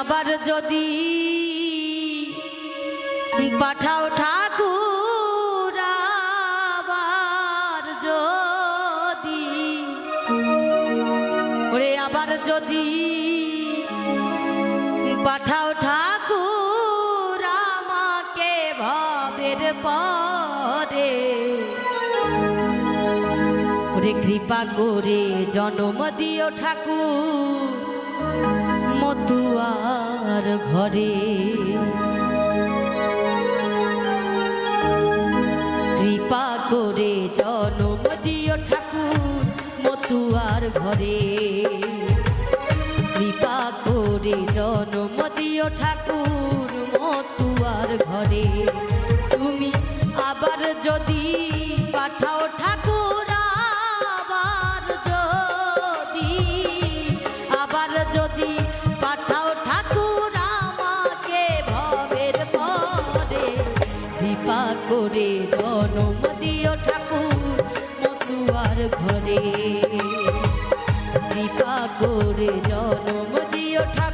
আবার যদি পাঠাও ঠাকুর আবার যদি, ওরে আবার যদি পাঠাও ঠাকুর আমাকে ভাবের পরে, ওরে কৃপা করে জনম দিও ঠাকুর। মতুয়ার ঘরে। কৃপা করে জনম দিও ঠাকুর মতুয়ার ঘরে। কৃপা করে জনম দিও ঠাকুর মতুয়ার ঘরে। তুমি আবার যদি কৃপা করে জনম ঠাকুর মতুয়ার ঘরে। কৃপা করে জনম দিও ঠাকুর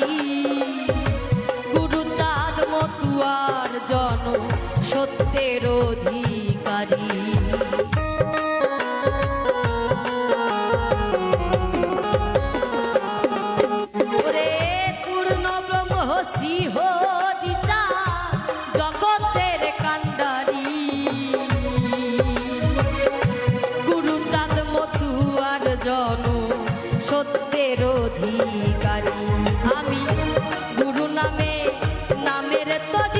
নারী গুরু চাঁদ মতুয়ার জন সত্যের অধিকারী। নামের তরি